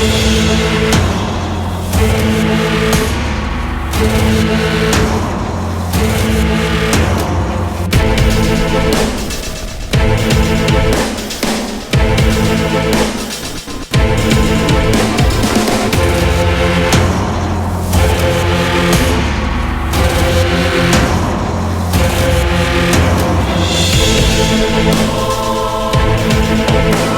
We'll be right.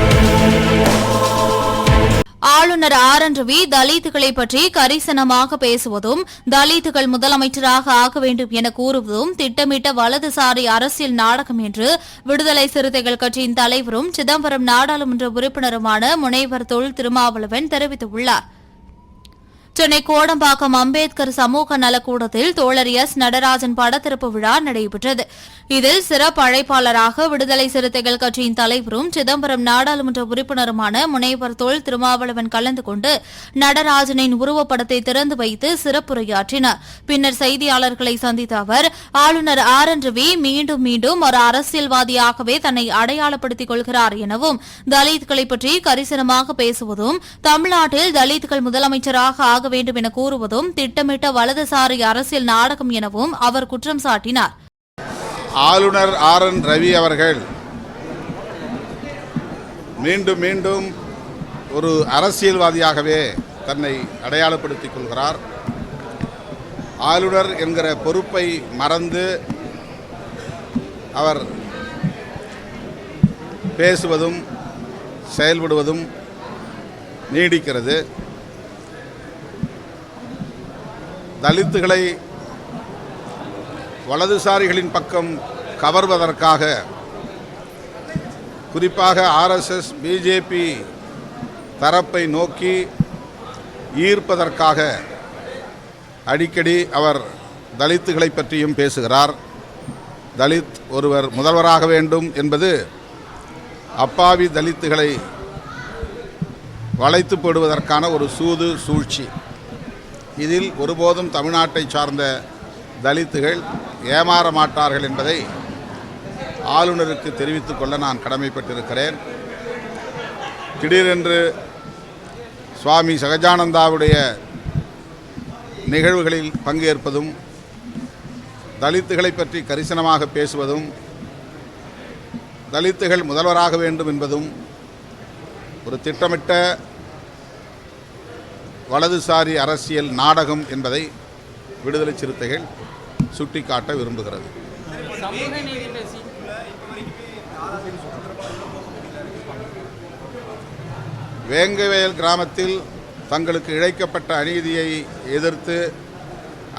ஆளுநர் R. என். ரவி தலித்துகளை பற்றி கரிசனமாக பேசுவதும் தலித்துகள் முதலமைச்சராக ஆக வேண்டும் என கூறுவதும் திட்டமிட்ட வலதுசாரி அரசியல் நாடகம் என்று விடுதலை சிறுத்தைகள் கட்சியின் தலைவரும் சிதம்பரம் நாடாளுமன்ற உறுப்பினருமான முனைவர் தொல் திருமாவளவன் தெரிவித்துள்ளார். சென்னை கோடம்பாக்கம் அம்பேத்கர் சமூக நலக்கூடத்தில் தோழர் எஸ். நடராஜன் படத்திறப்பு விழா நடைபெற்றது. இதில் சிறப்பு அழைப்பாளராக விடுதலை சிறுத்தைகள் கட்சியின் தலைவரும் சிதம்பரம் நாடாளுமன்ற உறுப்பினருமான முனைவர் தோல் திருமாவளவன் கலந்து கொண்டு நடராஜனின் உருவப்படத்தை திறந்து வைத்து சிறப்புரையாற்றினார். பின்னர் செய்தியாளர்களை சந்தித்த அவர் ஆளுநர் ஆர் என் ரவி மீண்டும் மீண்டும் ஒரு அரசியல்வாதியாகவே தன்னை அடையாளப்படுத்திக் கொள்கிறார் எனவும் தலித்களை பற்றி கரிசனமாக பேசுவதும் தமிழ்நாட்டில் தலித்கள் முதலமைச்சராக ஆக வேண்டும் என கூறுவதும் திட்டமிட்ட வலதுசாரி அரசியல் நாடகம் எனவும் அவர் குற்றம் சாட்டினார். ஆளுநர் ஆர் என் ரவி அவர்கள் மீண்டும் மீண்டும் ஒரு அரசியல்வாதியாகவே தன்னை அடையாளப்படுத்திக் கொள்கிறார். ஆளுநர் என்கிற பொறுப்பை மறந்து அவர் பேசுவதும் செயல்படுவதும் நீடிக்கிறது. தலித்துகளை வலதுசாரிகளின் பக்கம் கவர்வதற்காக குறிப்பாக ஆர்எஸ்எஸ் பிஜேபி தரப்பை நோக்கி ஈர்ப்பதற்காக அடிக்கடி அவர் தலித்துகளை பற்றியும் பேசுகிறார். தலித் ஒருவர் முதல்வராக வேண்டும் என்பது அப்பாவி தலித்துகளை வளைத்து போடுவதற்கான ஒரு சூது சூழ்ச்சி. இதில் ஒருபோதும் தமிழ்நாட்டை சார்ந்த தலித்துகள் ஏமாற மாட்டார்கள் என்பதை ஆளுநருக்கு தெரிவித்துக் கொள்ள நான் கடமைப்பட்டிருக்கிறேன். திடீரென்று சுவாமி சகஜானந்தாவுடைய நிகழ்வுகளில் பங்கேற்பதும் தலித்துகளை பற்றி கரிசனமாக பேசுவதும் தலித்துகள் முதல்வராக வேண்டும் என்பதும் ஒரு திட்டமிட்ட வலதுசாரி அரசியல் நாடகம் என்பதை விடுதலை சிறுத்தைகள் சுட்டிக்காட்ட விரும்புகிறது. வேங்கவேல் கிராமத்தில் தங்களுக்கு இழைக்கப்பட்ட அநீதியை எதிர்த்து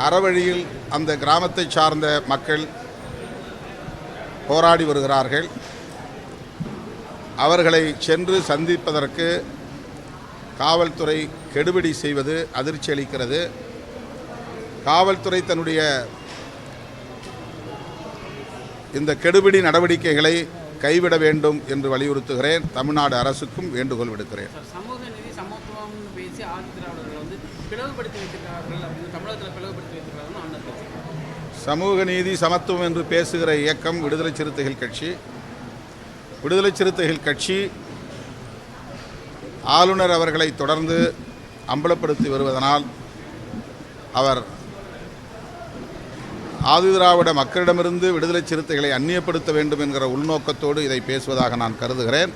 அறவழியில் அந்த கிராமத்தை சார்ந்த மக்கள் போராடி வருகிறார்கள். அவர்களை சென்று சந்திப்பதற்கு காவல்துறை கெடுபிடி செய்வது அதிர்ச்சி அளிக்கிறது. காவல்துறை தன்னுடைய இந்த கெடுபிடி நடவடிக்கைகளை கைவிட வேண்டும் என்று வலியுறுத்துகிறேன். தமிழ்நாடு அரசுக்கும் வேண்டுகோள் விடுக்கிறேன். சமூக நீதி சமத்துவம் என்று பேசுகிற இயக்கம் விடுதலை சிறுத்தைகள் கட்சி. விடுதலை சிறுத்தைகள் கட்சி ஆளுநர் அவர்களை தொடர்ந்து அம்பலப்படுத்தி வருவதனால் அவர் ஆதிதிராவிட மக்களிடமிருந்து விடுதலை சிறுத்தைகளை அந்நியப்படுத்த வேண்டும் என்கிற உள்நோக்கத்தோடு இதை பேசுவதாக நான் கருதுகிறேன்.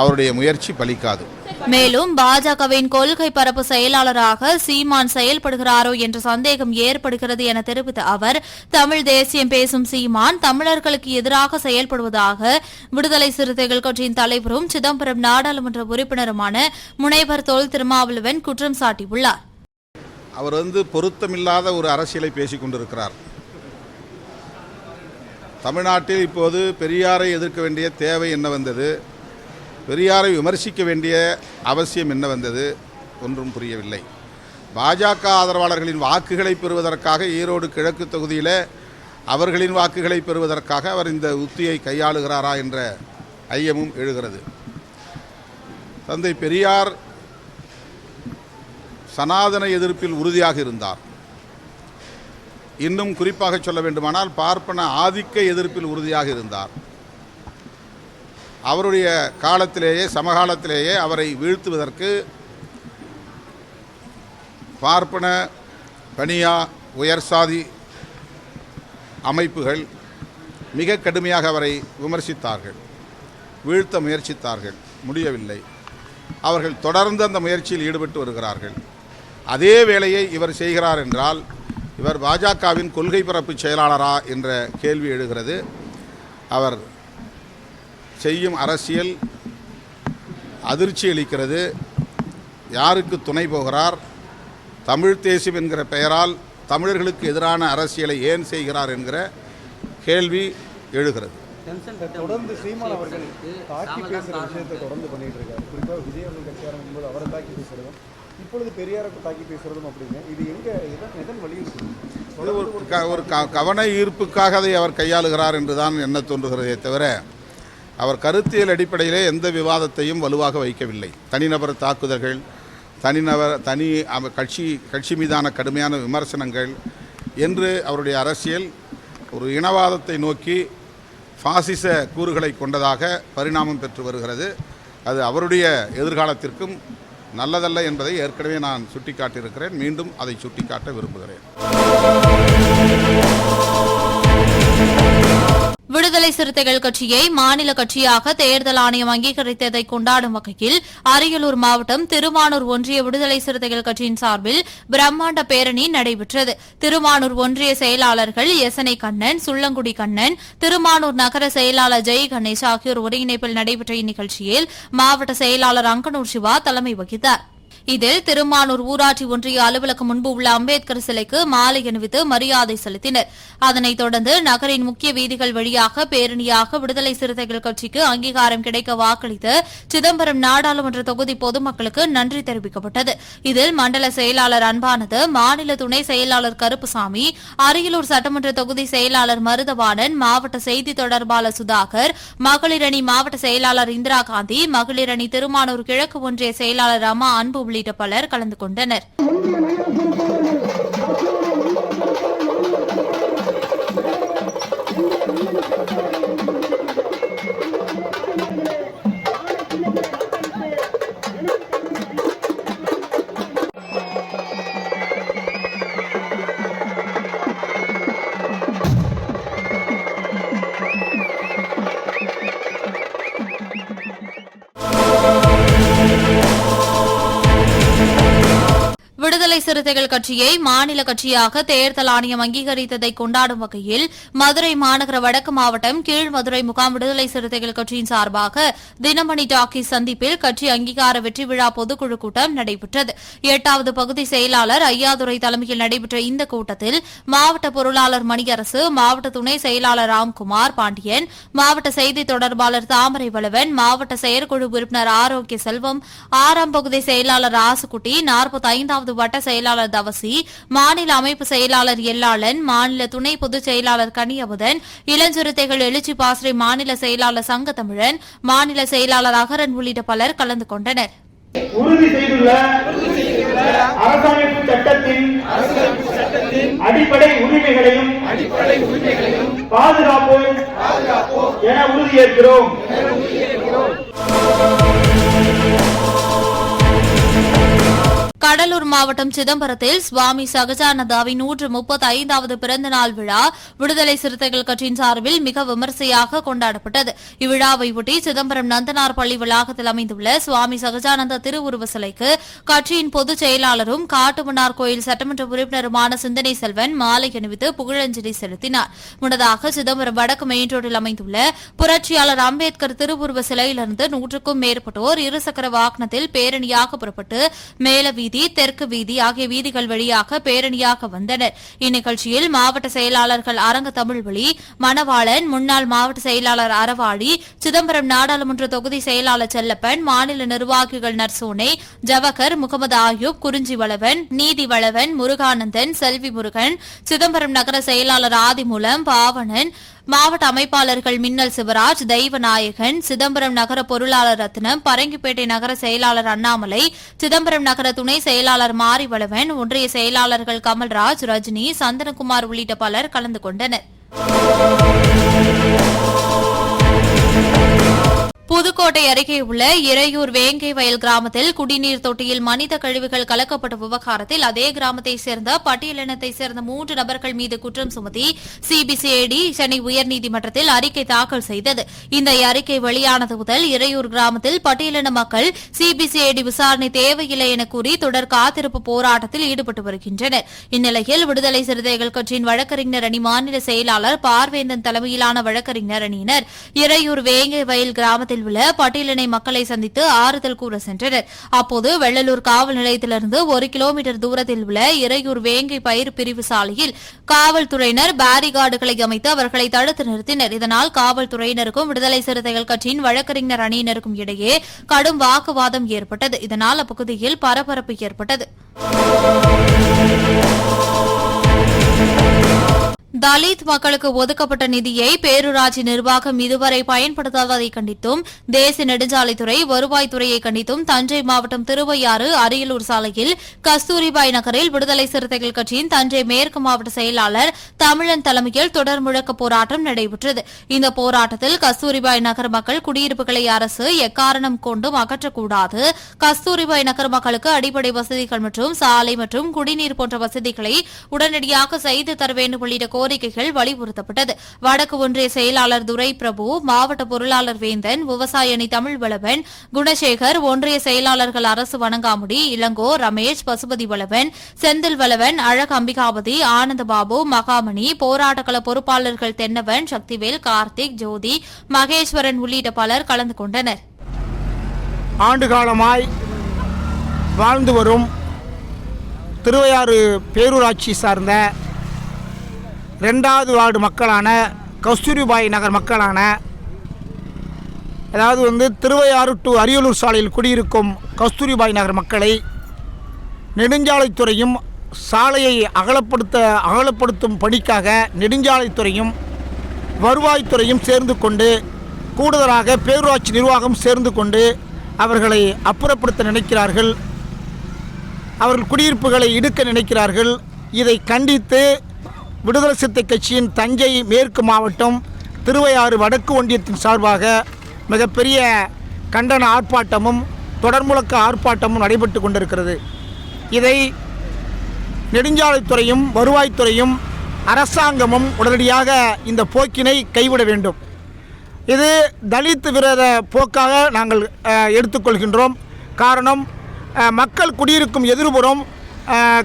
அவருடைய முயற்சி பலிக்காது. மேலும் பாஜகவின் கொள்கை பரப்பு செயலாளராக சீமான் செயல்படுகிறாரோ என்ற சந்தேகம் ஏற்படுகிறது என தெரிவித்த அவர் தமிழ் தேசியம் பேசும் சீமான் தமிழர்களுக்கு எதிராக செயல்படுவதாக விடுதலை சிறுத்தைகள் கட்சியின் தலைவரும் சிதம்பரம் நாடாளுமன்ற உறுப்பினருமான முனைவர் தொல் திருமாவளவன் குற்றம் சாட்டியுள்ளார். அவர் வந்து பொருத்தமில்லாத ஒரு அரசியலை பேசிக் கொண்டிருக்கிறார். தமிழ்நாட்டில் இப்போது பெரியாரை எதிர்க்க வேண்டிய தேவை என்ன வந்தது? பெரியாரை விமர்சிக்க வேண்டிய அவசியம் என்ன வந்தது? ஒன்றும் புரியவில்லை. பாஜக ஆதரவாளர்களின் வாக்குகளை பெறுவதற்காக ஈரோடு கிழக்கு தொகுதியில் அவர்களின் வாக்குகளை பெறுவதற்காக அவர் இந்த உத்தியை கையாளுகிறாரா என்ற ஐயமும் எழுகிறது. தந்தை பெரியார் சனாதன எதிர்ப்பில் உறுதியாக இருந்தார். இன்னும் குறிப்பாக சொல்ல வேண்டுமானால் பார்ப்பன ஆதிக்க எதிர்ப்பில் உறுதியாக இருந்தார். அவருடைய காலத்திலேயே சமகாலத்திலேயே அவரை வீழ்த்துவதற்கு பார்ப்பன பனியா உயர் சாதி அமைப்புகள் மிக கடுமையாக அவரை விமர்சித்தார்கள். வீழ்த்த முயற்சித்தார்கள். முடியவில்லை. அவர்கள் தொடர்ந்து அந்த முயற்சியில் ஈடுபட்டு வருகிறார்கள். அதே வேலையை இவர் செய்கிறார் என்றால் இவர் பாஜகவின் கொள்கை பரப்பு செயலாளரா என்ற கேள்வி எழுகிறது. அவர் செய்யும் அரசியல் அதிர்ச்சி அளிக்கிறது. யாருக்கு துணை போகிறார்? தமிழ் தேசியம் என்கிற பெயரால் தமிழர்களுக்கு எதிரான அரசியலை ஏன் செய்கிறார் என்கிற கேள்வி எழுகிறது. தொடர்ந்து சீமான் அவர்கள் தாக்கி பேசுகிற விஷயத்தை தொடர்ந்து பண்ணிட்டு இருக்காரு. குறிப்பாக விஜய் அவர்கள் கட்சி ஆரம்பிக்கும்போது அவரை தாக்கி பேசுறதும் இப்பொழுது பெரியாரை தாக்கி பேசுறதும் அப்படிங்க இது எங்க எதன் இது ஒரு க- ஒரு க- கவன ஈர்ப்புக்காக அதை அவர் கையாளுகிறார் என்றுதான் என்ன தோன்றுகிறதே தவிர அவர் கருத்தியல் அடிப்படையிலே எந்த விவாதத்தையும் வலுவாக வைக்கவில்லை. தனிநபர் தாக்குதல்கள் தனிநபர் தனி கட்சி கட்சி மீதான கடுமையான விமர்சனங்கள் என்று அவருடைய அரசியல் ஒரு இனவாதத்தை நோக்கி பாசிச கூறுகளை கொண்டதாக பரிணாமம் பெற்று வருகிறது. அது அவருடைய எதிர்காலத்திற்கும் நல்லதல்ல என்பதை ஏற்கனவே நான் சுட்டிக்காட்டியிருக்கிறேன். மீண்டும் அதை சுட்டிக்காட்ட விரும்புகிறேன். விடுதலை சிறுத்தைகள் கட்சியை மாநில கட்சியாக தேர்தல் ஆணையம் அங்கீகரித்ததை கொண்டாடும் வகையில் அரியலூர் மாவட்டம் திருமானூர் ஒன்றிய விடுதலை சிறுத்தைகள் கட்சியின் சார்பில் பிரம்மாண்ட பேரணி நடைபெற்றது. திருமானூர் ஒன்றிய செயலாளர்கள் எசனை கண்ணன் சுள்ளங்குடி கண்ணன் திருமானூர் நகர செயலாளர் ஜெய் கணேஷ் ஆகியோர் ஒருங்கிணைப்பில் நடைபெற்ற இந்நிகழ்ச்சியில் மாவட்ட செயலாளர் அங்கனூர் சிவா தலைமை வகித்தார். இதில் திருமானூர் ஊராட்சி ஒன்றிய அலுவலகம் முன்பு உள்ள அம்பேத்கர் சிலைக்கு மாலை அணிவித்து மரியாதை செலுத்தினர். அதனைத் தொடர்ந்து நகரின் முக்கிய வீதிகள் வழியாக பேரணியாக விடுதலை சிறுத்தைகள் கட்சிக்கு அங்கீகாரம் கிடைக்க வாக்களித்து சிதம்பரம் நாடாளுமன்ற தொகுதி பொதுமக்களுக்கு நன்றி தெரிவிக்கப்பட்டது. இதில் மண்டல செயலாளர் அன்பானது மாநில துணை செயலாளர் கருப்புசாமி அரியலூர் சட்டமன்ற தொகுதி செயலாளர் மருதவாணன் மாவட்ட செய்தி தொடர்பாளர் சுதாகர் மகளிரணி மாவட்ட செயலாளர் இந்திரா காந்தி மகளிரணி திருமானூர் கிழக்கு ஒன்றிய செயலாளர் அம்மா அன்பு உள்ளிட்ட பலர் கலந்து கொண்டனர். சிறுத்தைகள் கட்சியை மாநில கட்சியாக தேர்தல் ஆணையம் அங்கீகரித்ததை கொண்டாடும் வகையில் மதுரை மாநகர வடக்கு மாவட்டம் கீழ்மதுரை முகாம் விடுதலை சிறுத்தைகள் கட்சியின் சார்பாக தினமணி டாக்கி சந்திப்பில் கட்சி அங்கீகார வெற்றி விழா பொதுக்குழு கூட்டம் நடைபெற்றது. எட்டாவது பகுதி செயலாளர் ஐயாதுரை தலைமையில் நடைபெற்ற இந்த கூட்டத்தில் மாவட்ட பொருளாளர் மணியரசு மாவட்ட துணை செயலாளர் ராம்குமார் பாண்டியன் மாவட்ட செய்தி தொடர்பாளர் தாமரை வளவன் மாவட்ட செயற்குழு உறுப்பினர் ஆரோக்கிய செல்வம் ஆறாம் பகுதி செயலாளர் ராசுகுட்டி நாற்பத்தி ஐந்தாவது வட்ட செயலாளர் செயலாளர் தவசி மாநில அமைப்பு செயலாளர் எல்லாளன் மாநில துணை பொதுச் செயலாளர் கனியமுதன் இளஞ்சிறுத்தைகள் எழுச்சி பாசறை மாநில செயலாளர் சங்க தமிழன் மாநில செயலாளர் அகரன் உள்ளிட்ட பலர் கலந்து கொண்டனர். உறுதி செய்துள்ள அரசமைப்பு சட்டத்தின் அடிப்படை உரிமைகளையும் பாதுகாப்போம் என உறுதியேற்கிறோம். கடலூர் மாவட்டம் சிதம்பரத்தில் சுவாமி சகஜானந்தாவின் நூற்று முப்பத்தி ஐந்தாவது பிறந்த நாள் விழா விடுதலை சிறுத்தைகள் கட்சியின் சார்பில் மிக விமர்சையாக கொண்டாடப்பட்டது. இவ்விழாவை ஒட்டி சிதம்பரம் நந்தனார் பள்ளி வளாகத்தில் அமைந்துள்ள சுவாமி சகஜானந்த திருவுருவ சிலைக்கு கட்சியின் பொதுச் செயலாளரும் காட்டுமன்னார் கோயில் சட்டமன்ற உறுப்பினருமான சிந்தனை செல்வன் மாலை அணிவித்து புகழஞ்சலி செலுத்தினார். முன்னதாக சிதம்பரம் வடக்கு மெயின் ரோட்டில் அமைந்துள்ள புரட்சியாளர் அம்பேத்கர் திருவுருவ சிலையிலிருந்து நூற்றுக்கும் மேற்பட்டோர் இருசக்கர வாகனத்தில் பேரணியாக புறப்பட்டு மேலவீதி வீதி தெற்கு வீதி ஆகிய வீதிகள் வழியாக பேரணியாக வந்தனர். இந்நிகழ்ச்சியில் மாவட்ட செயலாளர்கள் அரங்க தமிழ்வழி மணவாளன் முன்னாள் மாவட்ட செயலாளர் அறவாடி சிதம்பரம் நாடாளுமன்ற தொகுதி செயலாளர் செல்லப்பன் மாநில நிர்வாகிகள் நர்சோனே ஜவஹர் முகமது ஆயூப் குறிஞ்சி வளவன் நீதி வளவன் முருகானந்தன் செல்வி முருகன் சிதம்பரம் நகர செயலாளர் ஆதிமூலம் பாவணன் மாவட்ட அமைப்பாளர்கள் மின்னல் சிவராஜ் தெய்வநாயகன் சிதம்பரம் நகர பொருளாளர் ரத்னம் பரங்கிப்பேட்டை நகர செயலாளர் அண்ணாமலை சிதம்பரம் நகர துணை செயலாளர் மாரிவளவன் ஒன்றிய செயலாளர்கள் கமல்ராஜ் ரஜினி சந்தனகுமார் உள்ளிட்ட பலர் கலந்து கொண்டனர். புதுக்கோட்டை அருகே உள்ள இறையூர் வேங்கை வயல் கிராமத்தில் குடிநீர் தொட்டியில் மனித கழிவுகள் கலக்கப்பட்ட விவகாரத்தில் அதே கிராமத்தைச் சேர்ந்த பட்டியலினத்தைச் சேர்ந்த மூன்று நபர்கள் மீது குற்றம் சுமத்தி சிபிசிஐடி சென்னை உயர்நீதிமன்றத்தில் அறிக்கை தாக்கல் செய்தது. இந்த அறிக்கை வெளியானது முதல் இறையூர் கிராமத்தில் பட்டியலின மக்கள் சிபிசிஐடி விசாரணை தேவையில்லை என கூறி தொடர் காத்திருப்பு போராட்டத்தில் ஈடுபட்டு வருகின்றனர். இந்நிலையில் விடுதலை சிறுத்தைகள் கட்சியின் வழக்கறிஞர் அணி மாநில செயலாளர் பார்வேந்தன் தலைமையிலான வழக்கறிஞர் அணியினர் இறையூர் வேங்கை வயல் கிராமத்தில் உள்ள பட்டியலினை மக்களை சந்தித்து ஆறுதல் கூற சென்றனர். அப்போது வெள்ளலூர் காவல் நிலையத்திலிருந்து ஒரு கிலோமீட்டர் தூரத்தில் உள்ள இறையூர் வேங்கை பயிர் பிரிவு சாலையில் காவல்துறையினர் பேரிகார்டுகளை அமைத்து அவர்களை தடுத்து நிறுத்தினர். இதனால் காவல்துறையினருக்கும் விடுதலை சிறுத்தைகள் கட்சியின் வழக்கறிஞர் அணியினருக்கும் இடையே கடும் வாக்குவாதம் ஏற்பட்டது. இதனால் அப்பகுதியில் பரபரப்பு ஏற்பட்டது. தலித் மக்களுக்கு ஒதுக்கப்பட்ட நிதியை பேரூராட்சி நிர்வாகம் இதுவரை பயன்படுத்தாததை கண்டித்தும் தேசிய நெடுஞ்சாலைத்துறை வருவாய்த்துறையை கண்டித்தும் தஞ்சை மாவட்டம் திருவையாறு அரியலூர் சாலையில் கஸ்தூரிபாய் நகரில் விடுதலை சிறுத்தைகள் கட்சியின் தஞ்சை மேற்கு மாவட்ட செயலாளர் தமிழன் தலைமையில் தொடர் முழக்க போராட்டம் நடைபெற்றது. இந்த போராட்டத்தில் கஸ்தூரிபாய் நகர் மக்கள் குடியிருப்புகளை அரசு எக்காரணம் கொண்டும் அகற்றக்கூடாது. கஸ்தூரிபாய் நகர் மக்களுக்கு அடிப்படை வசதிகள் மற்றும் சாலை மற்றும் குடிநீர் போன்ற வசதிகளை உடனடியாக செய்து தர வேண்டும் உள்ளிட்ட கோரிக்கைகள் வலியுறுத்தப்பட்டது. வடக்கு ஒன்றிய செயலாளர் துரை பிரபு மாவட்ட பொருளாளர் வேந்தன் விவசாய அணி தமிழ் வளவன் குணசேகர் ஒன்றிய செயலாளர்கள் அரசு வணங்காமுடி இளங்கோ ரமேஷ் பசுபதி வளவன் செந்தில் வளவன் அழக அம்பிகாபதி ஆனந்தபாபு மகாமணி போராட்டக்கள பொறுப்பாளர்கள் தென்னவன் சக்திவேல் கார்த்திக் ஜோதி மகேஸ்வரன் உள்ளிட்ட பலர் கலந்து கொண்டனர். ஆண்டுகாலமாய் வாழ்ந்து வரும் திருவையாறு பேரூராட்சி சார்ந்த ரெண்டாவது வார்டு மக்களான கஸ்தூரிபாய் நகர் மக்களான அதாவது வந்து திருவையாறு டு அரியலூர் சாலையில் குடியிருக்கும் கஸ்தூரிபாய் நகர் மக்களை நெடுஞ்சாலைத்துறையும் சாலையை அகலப்படுத்த அகலப்படுத்தும் பணிக்காக நெடுஞ்சாலைத்துறையும் வருவாய்த்துறையும் சேர்ந்து கொண்டு கூடுதலாக பேரூராட்சி நிர்வாகம் சேர்ந்து கொண்டு அவர்களை அப்புறப்படுத்த நினைக்கிறார்கள். அவர்கள் குடியிருப்புகளை இடுக்க நினைக்கிறார்கள். இதை கண்டித்து விடுதலை சிறுத்தை கட்சியின் தஞ்சை மேற்கு மாவட்டம் திருவையாறு வடக்கு ஒன்றியத்தின் சார்பாக மிகப்பெரிய கண்டன ஆர்ப்பாட்டமும் தொடர்முழக்க ஆர்ப்பாட்டமும் நடைபெற்று கொண்டிருக்கிறது. இதை நெடுஞ்சாலைத்துறையும் வருவாய்த்துறையும் அரசாங்கமும் உடனடியாக இந்த போக்கினை கைவிட வேண்டும். இது தலித் விரோத போக்காக நாங்கள் எடுத்துக்கொள்கின்றோம். காரணம் மக்கள் குடியிருக்கும் எதிர்புறம்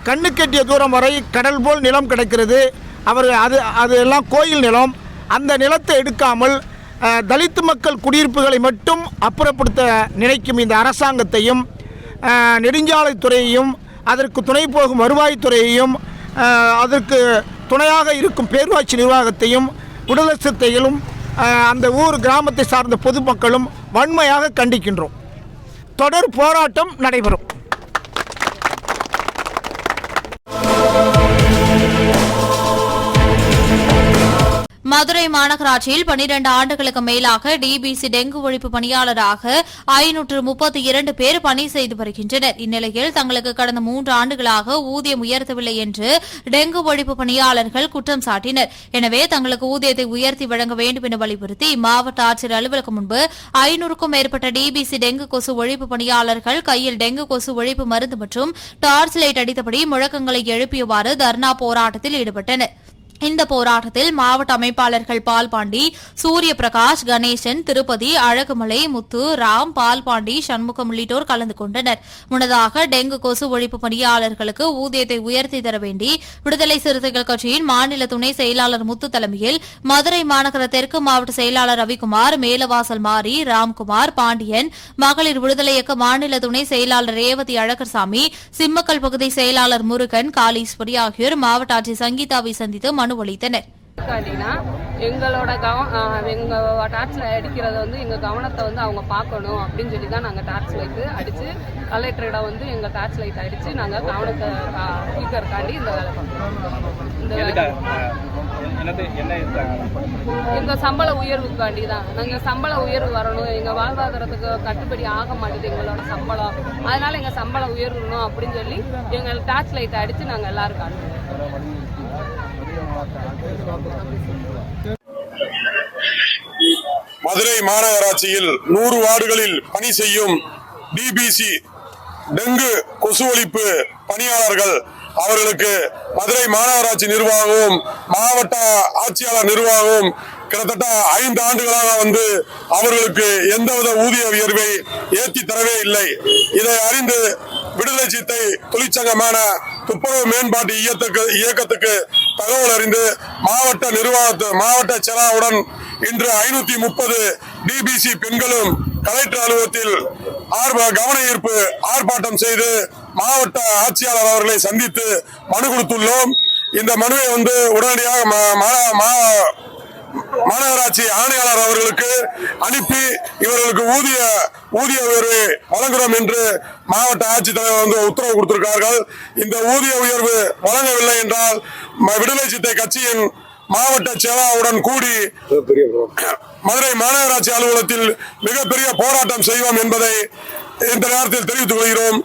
கண்ணுக்கெட்டிய தூரம் வரை கடல் போல் நிலம் கிடைக்கிறது. அவர் அது அது எல்லாம் கோயில் நிலம். அந்த நிலத்தை எடுக்காமல் தலித்து மக்கள் குடியிருப்புகளை மட்டும் அப்புறப்படுத்த நினைக்கும் இந்த அரசாங்கத்தையும் நெடுஞ்சாலைத்துறையையும் அதற்கு துணை போகும் வருவாய்த்துறையையும் அதற்கு துணையாக இருக்கும் பேரூராட்சி நிர்வாகத்தையும் உடலசத்தைகளும் அந்த ஊர் கிராமத்தை சார்ந்த பொதுமக்களும் வன்மையாக கண்டிக்கின்றோம். தொடர் போராட்டம் நடைபெறும். மதுரை மாநகராட்சியில் பனிரண்டு ஆண்டுகளுக்கு மேலாக டிபிசி டெங்கு ஒழிப்பு பணியாளராக ஐநூற்று முப்பத்தி இரண்டு பேர் பணி செய்து வருகின்றனர். இந்நிலையில் தங்களுக்கு கடந்த மூன்று ஆண்டுகளாக ஊதியம் உயர்த்தவில்லை என்று டெங்கு ஒழிப்பு பணியாளர்கள் குற்றம் சாட்டினர். எனவே தங்களுக்கு ஊதியத்தை உயர்த்தி வழங்க வேண்டும் என வலியுறுத்தி மாவட்ட ஆட்சியர் அலுவலகம் முன்பு ஐநூறுக்கும் மேற்பட்ட டிபிசி டெங்கு கொசு ஒழிப்பு பணியாளர்கள் கையில் டெங்கு கொசு ஒழிப்பு மருந்து மற்றும் டார்ச் லைட் அடித்தபடி முழக்கங்களை எழுப்பியவாறு தர்ணா போராட்டத்தில் ஈடுபட்டனர். இந்த போராட்டத்தில் மாவட்ட அமைப்பாளர்கள் பால்பாண்டி சூரிய பிரகாஷ் கணேசன் திருப்பதி அழகுமலை முத்து ராம் பால்பாண்டி சண்முகம் உள்ளிட்டோர் கலந்து கொண்டனர். முன்னதாக டெங்கு கொசு ஒழிப்பு பணியாளர்களுக்கு ஊதியத்தை உயர்த்தி தர வேண்டி விடுதலை சிறுத்தைகள் கட்சியின் மாநில துணை செயலாளர் முத்து தலைமையில் மதுரை மாநகர தெற்கு மாவட்ட செயலாளர் ரவிக்குமார் மேலவாசல் மாரி ராம்குமார் பாண்டியன் மகளிர் விடுதலை இயக்க மாநில துணை செயலாளர் ரேவதி அழகர்சாமி சிம்மக்கல் பகுதி செயலாளர் முருகன் காளீஸ்வரி ஆகியோர் மாவட்ட ஆட்சி சங்கீதாவை சந்தித்து மனு அளித்தனர் எங்களோட கவ எங்கள் டார்ச்சில் அடிக்கிறத வந்து எங்கள் கவனத்தை வந்து அவங்க பார்க்கணும் அப்படின்னு சொல்லி தான் நாங்கள் டார்ச் லைட்டு அடித்து கலெக்டரிடம் வந்து எங்கள் டார்ச் லைட் அடித்து நாங்கள் கவனத்தை ஈக்கறக்காண்டி இந்த வேலை பார்க்குறோம் இந்த எங்கள் சம்பள உயர்வுக்காண்டி தான். நாங்கள் சம்பள உயர்வு வரணும். எங்கள் வாழ்வாதாரத்துக்கு கட்டுப்படி ஆக மாட்டேது எங்களோட சம்பளம். அதனால எங்கள் சம்பள உயர்வணும் அப்படின்னு சொல்லி எங்கள் டார்ச் லைட்டை அடித்து நாங்கள் எல்லாரும் காட்டுறோம். மதுரை மாநகராட்சியில் நூறு வார்டுகளில் பணி செய்யும் டிபிசி டெங்கு கொசு ஒழிப்பு பணியாளர்கள் அவர்களுக்கு மதுரை மாநகராட்சி நிர்வாகமும் மாவட்ட ஆட்சியாளர் நிர்வாகமும் கிட்டத்தட்ட ஐந்து ஆண்டுகளாக வந்து அவர்களுக்கு எந்தவித ஊதிய உயர்வை ஏற்றி தரவே இல்லை. இதை அறிந்து விடுதலை சித்தை தொழிற்சங்கமான துப்புரவு மேம்பாட்டு இயக்கத்துக்கு இயக்கத்துக்கு தகவல் அறிந்து மாவட்ட நிர்வாகத்து மாவட்ட செலாவுடன் இன்று ஐநூத்தி முப்பது டிபிசி பெண்களும் கலெக்டர் அலுவலகத்தில் ஆர்வ கவன ஈர்ப்பு ஆர்ப்பாட்டம் செய்து மாவட்ட ஆட்சியாளர் அவர்களை சந்தித்து மனு கொடுத்துள்ளோம். இந்த மனுவை வந்து உடனடியாக மா- மா- மா- மாநகராட்சி ஆணையாளர் அவர்களுக்கு அனுப்பி இவர்களுக்கு ஊதிய ஊதிய உயர்வு வழங்குகிறோம் என்று மாவட்ட ஆட்சித்தலைவர் வந்து உத்தரவு கொடுத்திருக்கார்கள் இந்த ஊதிய உயர்வு வழங்கவில்லை என்றால் விடுதலை சித்தை கட்சியின் மாவட்ட சேவாவுடன் கூடி மதுரை மாநகராட்சி அலுவலகத்தில் மிகப்பெரிய போராட்டம் செய்வோம் என்பதை இந்த நேரத்தில் தெரிவித்துக் கொள்கிறோம்.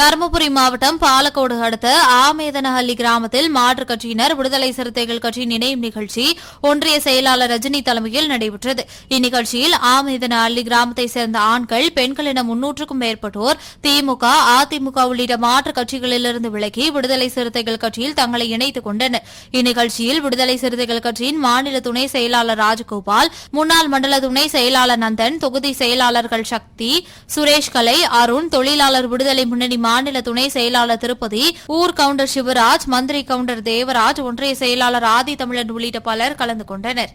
தருமபுரி மாவட்டம் பாலக்கோடு அடுத்த ஆமேதனஹள்ளி கிராமத்தில் மாற்றுக் கட்சியினர் விடுதலை சிறுத்தைகள் கட்சி நினைவு நிகழ்ச்சி ஒன்றிய செயலாளர் ரஜினி தலைமையில் நடைபெற்றது. இந்நிகழ்ச்சியில் ஆமேதனஹள்ளி கிராமத்தை சேர்ந்த ஆண்கள் பெண்கள் என முன்னூற்றுக்கும் மேற்பட்டோர் திமுக அதிமுக உள்ளிட்ட மாற்றுக் கட்சிகளிலிருந்து விலகி விடுதலை சிறுத்தைகள் கட்சியில் தங்களை இணைத்துக் கொண்டனர். இந்நிகழ்ச்சியில் விடுதலை சிறுத்தைகள் கட்சியின் மாநில துணை செயலாளர் ராஜகோபால் முன்னாள் மண்டல துணை செயலாளர் நந்தன் தொகுதி செயலாளர்கள் சக்தி சுரேஷ் கலை அருண் தொழிலாளர் விடுதலை முன்னணி மாநில துணை செயலாளர் திருப்பதி ஊர் கவுண்டர் சிவராஜ் மந்திரி கவுண்டர் தேவராஜ் ஒன்றிய செயலாளர் ஆதி தமிழன் உள்ளிட்ட பலர் கலந்து கொண்டனர்.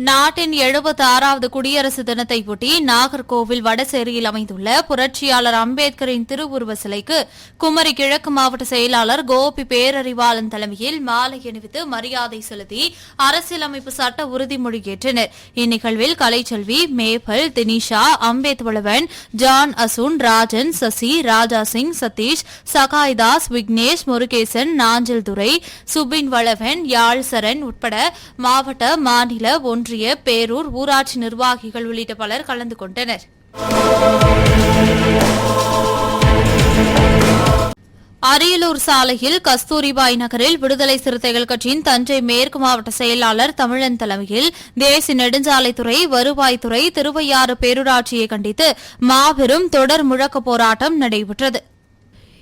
நாட்டின் எழுபத்தி ஆறாவது குடியரசு தினத்தையொட்டி நாகர்கோவில் வடசேரியில் அமைந்துள்ள புரட்சியாளர் அம்பேத்கரின் திருவுருவ சிலைக்கு குமரி கிழக்கு மாவட்ட செயலாளர் கோபி பேரறிவாளன் தலைமையில் மாலை அணிவித்து மரியாதை செலுத்தி அரசியலமைப்பு சட்ட உறுதிமொழி ஏற்றனர் இந்நிகழ்வில் கலைச்செல்வி மேபல் தினிஷா அம்பேத் வளவன் ஜான் அசுன் ராஜன் சசி ராஜா சிங் சதீஷ் சகாய்தாஸ் விக்னேஷ் முருகேசன் நாஞ்சல் துரை சுபின் வளவன் யாழ்சரன் உட்பட மாவட்ட மாநில ஒன்று ஒன்றிய பேரூர் ஊராட்சி நிர்வாகிகள் உள்ளிட்ட பலர் கலந்து கொண்டனர். அரியலூர் சாலையில் கஸ்தூரிபாய் நகரில் விடுதலை சிறுத்தைகள் கட்சியின் தஞ்சை மேற்கு மாவட்ட செயலாளர் தமிழன் தலைமையில் தேசிய நெடுஞ்சாலைத்துறை வருவாய்த்துறை திருவையாறு பேரூராட்சியை கண்டித்து மாபெரும் தொடர் முழக்க போராட்டம் நடைபெற்றது.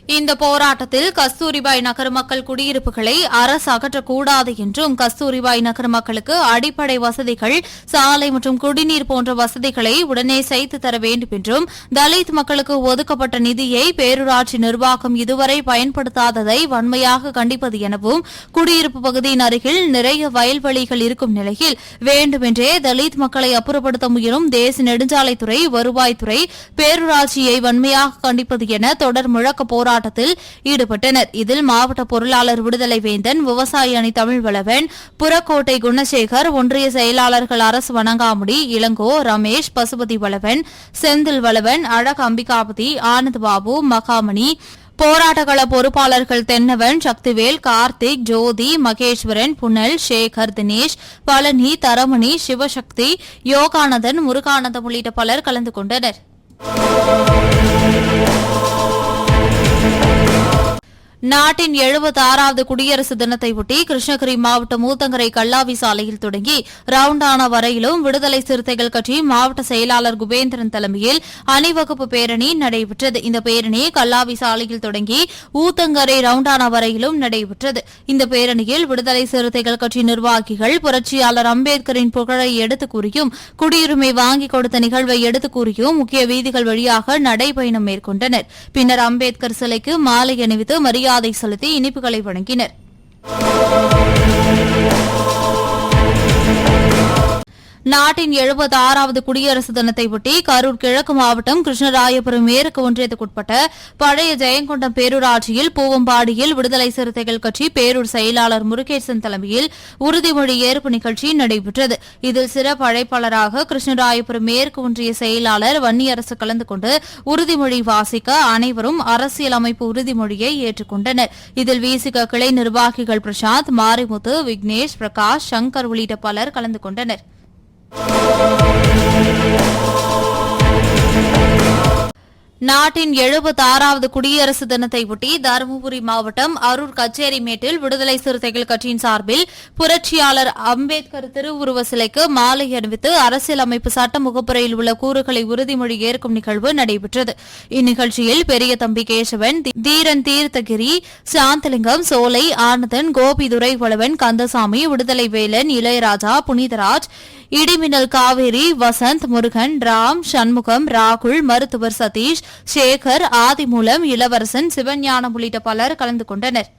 இந்த போராட்டத்தில் கஸ்தூரிபாய் நகர் மக்கள் குடியிருப்புகளை அரசு அகற்றக்கூடாது என்றும் கஸ்தூரிபாய் நகர் மக்களுக்கு அடிப்படை வசதிகள் சாலை மற்றும் குடிநீர் போன்ற வசதிகளை உடனே செய்து தர வேண்டும் என்றும் தலித் மக்களுக்கு ஒதுக்கப்பட்ட நிதியை பேரூராட்சி நிர்வாகம் இதுவரை பயன்படுத்தாததை வன்மையாக கண்டிப்பது எனவும் குடியிருப்பு பகுதியின் அருகில் நிறைய வயல்வெளிகள் இருக்கும் நிலையில் வேண்டுமென்றே தலித் மக்களை அப்புறப்படுத்த முயலும் தேசிய நெடுஞ்சாலைத்துறை வருவாய்த்துறை பேரூராட்சியை வன்மையாக கண்டிப்பது என தொடர் முழக்க போராட்டம் போராட்டத்தில் ஈடுபட்டனர். இதில் மாவட்ட பொருளாளர் விடுதலை வேந்தன் விவசாய அணி தமிழ்வளவன் புறக்கோட்டை குணசேகர் ஒன்றிய செயலாளர்கள் அரசு வணங்காமுடி இளங்கோ ரமேஷ் பசுபதி வளவன் செந்தில் வளவன் அழக அம்பிகாபதி ஆனந்த் பாபு மகாமணி போராட்டகள பொறுப்பாளர்கள் தென்னவன் சக்திவேல் கார்த்திக் ஜோதி மகேஸ்வரன் புனல் சேகர் தினேஷ் பழனி தரமணி சிவசக்தி யோகானந்தன் முருகானந்தம் உள்ளிட்ட பலர் கலந்து கொண்டனர். நாட்டின் எழுபத்தி ஆறாவது குடியரசு தினத்தையொட்டி கிருஷ்ணகிரி மாவட்டம் மூத்தங்கரை கல்லாவி சாலையில் தொடங்கி ரவுண்டான வரையிலும் விடுதலை சிறுத்தைகள் கட்சி மாவட்ட செயலாளர் குபேந்திரன் தலைமையில் அணிவகுப்பு பேரணி நடைபெற்றது. இந்த பேரணி கல்லாவி சாலையில் தொடங்கி ஊத்தங்கரை ரவுண்டான வரையிலும் நடைபெற்றது. இந்த பேரணியில் விடுதலை சிறுத்தைகள் கட்சி நிர்வாகிகள் புரட்சியாளர் அம்பேத்கரின் புகழை எடுத்துக் கூறியும் குடியுரிமை வாங்கிக் கொடுத்த நிகழ்வை எடுத்துக் கூறியும் முக்கிய வீதிகள் வழியாக நடைபயணம் மேற்கொண்டனர். பின்னர் அம்பேத்கர் சிலைக்கு மாலை அணிவித்து மரியாதை செலுத்தி இனிப்புகளை வழங்கினர். நாட்டின் எழுபத்தி ஆறாவது குடியரசு தினத்தையொட்டி கரூர் கிழக்கு மாவட்டம் கிருஷ்ணராயபுரம் மேற்கு ஒன்றியத்துக்குட்பட்ட பழைய ஜெயங்கொண்டம் பேரூராட்சியில் பூவம்பாடியில் விடுதலை சிறுத்தைகள் கட்சி பேரூர் செயலாளர் முருகேசன் தலைமையில் உறுதிமொழி ஏற்பு நிகழ்ச்சி நடைபெற்றது. இதில் சிறப்பு அழைப்பாளராக கிருஷ்ணராயபுரம் மேற்கு ஒன்றிய செயலாளர் வன்னியரசு கலந்து கொண்டு உறுதிமொழி வாசிக்க அனைவரும் அரசியலமைப்பு உறுதிமொழியை ஏற்றுக்கொண்டனர். இதில் வீசிக கிளை நிர்வாகிகள் பிரசாந்த் மாரிமுத்து விக்னேஷ் பிரகாஷ் சங்கர் உள்ளிட்ட பலர் கலந்து கொண்டனர். We'll. நாட்டின் எழுபத்தி ஆறாவது குடியரசு தினத்தையொட்டி தருமபுரி மாவட்டம் அரூர் கச்சேரிமேட்டில் விடுதலை சிறுத்தைகள் கட்சியின் சார்பில் புரட்சியாளர் அம்பேத்கர் திருவுருவ சிலைக்கு மாலை அணிவித்து அரசியலமைப்பு சட்ட முகப்புரையில் உள்ள கூறுகளை உறுதிமொழி ஏற்கும் நிகழ்வு நடைபெற்றது. இந்நிகழ்ச்சியில் பெரிய தம்பி கேசவன் தீரன் தீர்த்தகிரி சாந்தலிங்கம் சோலை ஆனந்தன் கோபிதுரை வளவன் கந்தசாமி விடுதலை வேலன் இளையராஜா புனிதராஜ் இடிமின்னல் காவேரி வசந்த் முருகன் ராம் சண்முகம் ராகுல் மருத்துவர் சதீஷ் சேகர் ஆதிமூலம் இளவரசன் சிவஞானம் உள்ளிட்ட பலர் கலந்து கொண்டனர்.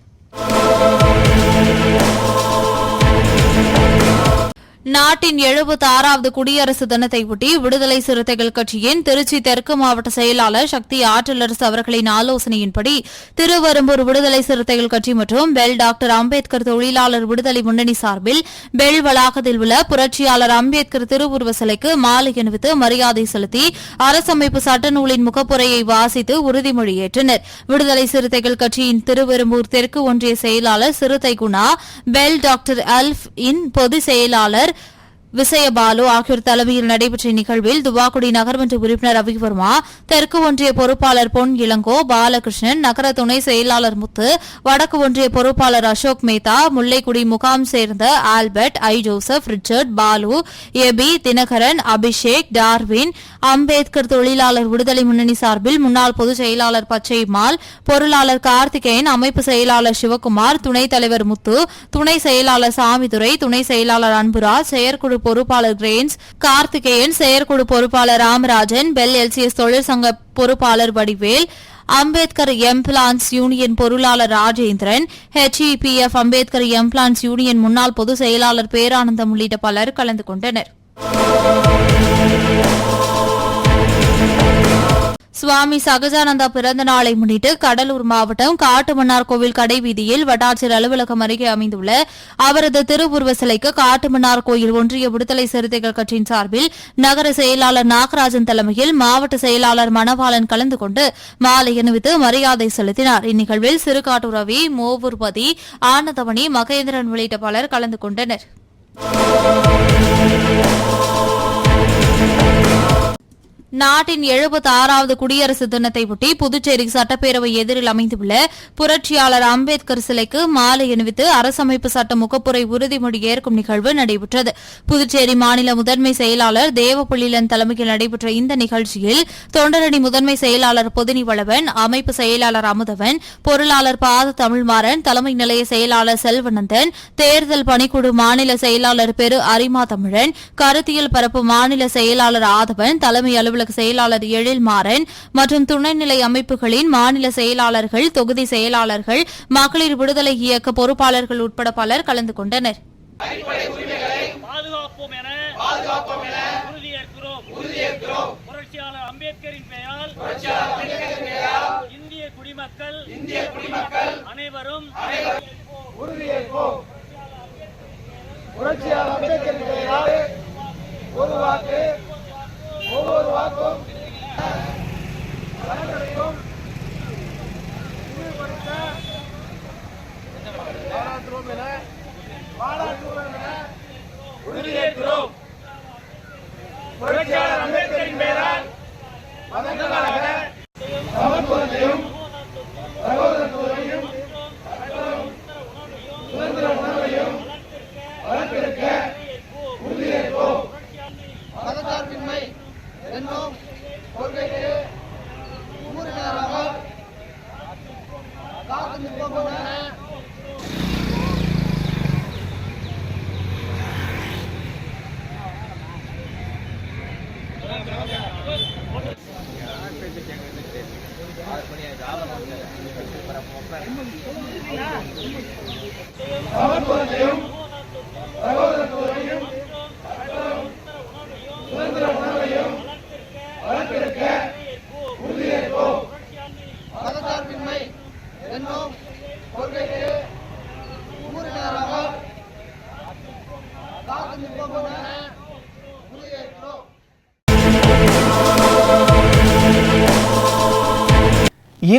நாட்டின் எழுபத்தி ஆறாவது குடியரசு தினத்தையொட்டி விடுதலை சிறுத்தைகள் கட்சியின் திருச்சி தெற்கு மாவட்ட செயலாளர் சக்தி ஆற்றலரசு அவர்களின் ஆலோசனையின்படி திருவெரும்பூர் விடுதலை சிறுத்தைகள் கட்சி மற்றும் பெல் டாக்டர் அம்பேத்கர் தொழிலாளர் விடுதலை முன்னணி சார்பில் பெல் வளாகத்தில் உள்ள புரட்சியாளர் அம்பேத்கர் திருவுருவ சிலைக்கு மாலை அணிவித்து மரியாதை செலுத்தி அரசமைப்பு சட்ட நூலின் முகப்புரையை வாசித்து உறுதிமொழியேற்றனர் விடுதலை சிறுத்தைகள் கட்சியின் திருவெரும்பூர் தெற்கு ஒன்றிய செயலாளர் சிறுத்தை குணா பெல் டாக்டர் அல்ஃப் இன் பொதுச் செயலாளர் விசயபாலு ஆகியோர் தலைமையில் நடைபெற்ற இந்நிகழ்வில் துவாக்குடி நகர்மன்ற உறுப்பினர் ரவிவர்மா தெற்கு ஒன்றிய பொறுப்பாளர் பொன் இளங்கோ பாலகிருஷ்ணன் நகர துணை செயலாளர் முத்து வடக்கு ஒன்றிய பொறுப்பாளர் அசோக் மேத்தா முல்லைக்குடி முகாம் சேர்ந்த Albert I. Joseph Richard Balu Eby Dhinakaran Abhishek Darwin Ambedkar தொழிலாளர் விடுதலை முன்னணி சார்பில் முன்னாள் பொதுச் செயலாளர் பச்சைமால் பொருளாளர் கார்த்திகேயன் அமைப்பு செயலாளர் சிவகுமார் துணைத் தலைவர் முத்து துணை செயலாளர் சாமிதுரை துணை செயலாளர் அன்புராஜ் செயற்குழு பொறுப்பாளர் கிரேன்ஸ் கார்த்திகேயன் செயற்குழு பொறுப்பாளர் ராமராஜன் பெல் எல்சிஎஸ் தொழிற்சங்க பொறுப்பாளர் வடிவேல் அம்பேத்கர் எம்பிளான்ஸ் யூனியன் பொருளாளர் Rajendran HEPF Ambedkar employees union முன்னாள் பொதுச் செயலாளர் பேரானந்தம் உள்ளிட்ட பலர் கலந்து கொண்டனர். சுவாமி சகஜானந்தா பிறந்த நாளை முன்னிட்டு கடலூர் மாவட்டம் காட்டுமன்னார் கோவில் கடைவீதியில் வட்டாட்சியர் அலுவலகம் அருகே அமைந்துள்ள அவரது திருவுருவ சிலைக்கு காட்டுமன்னார் கோயில் ஒன்றிய விடுதலை சிறுத்தைகள் கட்சியின் சார்பில் நகர செயலாளர் நாகராஜன் தலைமையில் மாவட்ட செயலாளர் மணவாளன் கலந்து கொண்டு மாலை அணிவித்து மரியாதை செலுத்தினார். இந்நிகழ்வில் சிறுகாட்டு ரவி மோவூர்பதி ஆனந்தமணி மகேந்திரன் உள்ளிட்ட பலர் கலந்து கொண்டனர். நாட்டின் எழுபத்தி ஆறாவது குடியரசு தினத்தையொட்டி புதுச்சேரி சட்டப்பேரவை எதிரில் அமைந்துள்ள புரட்சியாளர் அம்பேத்கர் சிலைக்கு மாலை அணிவித்து அரசமைப்பு சட்ட முகப்புரை உறுதிமொழி ஏற்கும் நிகழ்வு நடைபெற்றது. புதுச்சேரி மாநில முதன்மை செயலாளர் தேவபுள்ளிலன் தலைமையில் நடைபெற்ற இந்த நிகழ்ச்சியில் தொண்டரணி முதன்மை செயலாளர் பொதினிவளவன் அமைப்பு செயலாளர் அமுதவன் பொருளாளர் பாத தமிழ்மாறன் தலைமை நிலைய செயலாளர் செல்வநந்தன் தேர்தல் பணிக்குழு மாநில செயலாளர் பெரு அரிமா தமிழன் கருத்தியல் பரப்பு மாநில செயலாளர் ஆதவன் தலைமை அலுவலக செயலாளர் எழில்மாறன் மற்றும் துணைநிலை அமைப்புகளின் மாநில செயலாளர்கள் தொகுதி செயலாளர்கள் மகளிர் விடுதலை இயக்க பொறுப்பாளர்கள் உட்பட பலர் கலந்து கொண்டனர். பாதுகாப்போம் என பாதுகாப்போம் என உறுதியேற்கிறோம். உறுதியேற்கிறோம். புரட்சியாளர் அம்பேத்கரின் பெயரால் புரட்சியாளர் அம்பேத்கரின் பெயரால் இந்திய குடிமக்கள் இந்திய குடிமக்கள் அனைவரும் உறுதியேற்போம். புரட்சியாளர் அம்பேத்கரின் பெயரால் ஒரு வாக்கு ஒவ்வொரு வாக்கும் அனைவரையும் பாராட்டுவோம் என பாராட்டுவோம் என உறுதியேற்கிறோம் புரட்சியாளர் அம்பேத்கரின் பெயரால் மதங்களாக சமத்துவத்தையும் சகோதரத்துவம் காத்து நிற்போம்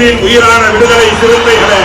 தீவின் உயிரான விடுதலை சிறுத்தைகளை